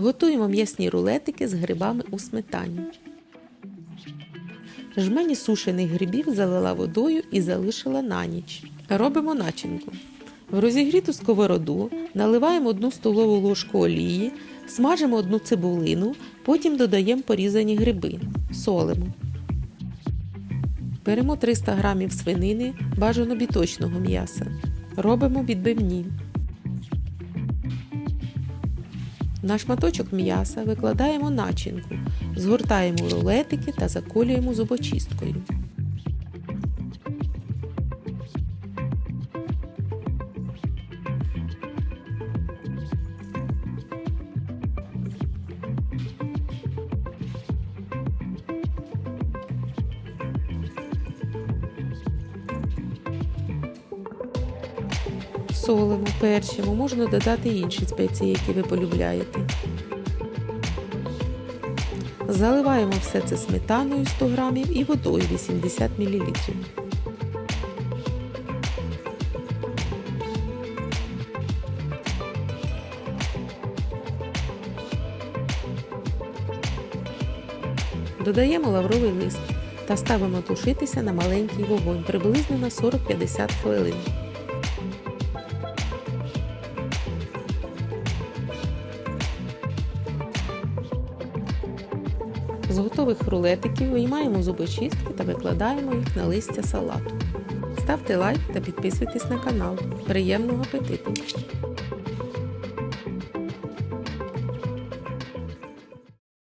Готуємо м'ясні рулетики з грибами у сметані. Жмені сушених грибів залила водою і залишила на ніч. Робимо начинку. В розігріту сковороду наливаємо 1 столову ложку олії, смажимо одну цибулину, потім додаємо порізані гриби, солимо. Беремо 300 г свинини бажано біточного м'яса. Робимо відбивні. На шматочок м'яса викладаємо начинку, згортаємо рулетики та заколюємо зубочисткою. Солимо, перчимо, можна додати інші спеції, які ви полюбляєте. Заливаємо все це сметаною 100 г і водою 80 мл. Додаємо лавровий лист та ставимо тушитися на маленький вогонь приблизно на 40-50 хвилин. З готових рулетиків виймаємо зубочистки та викладаємо їх на листя салату. Ставте лайк та підписуйтесь на канал. Приємного апетиту!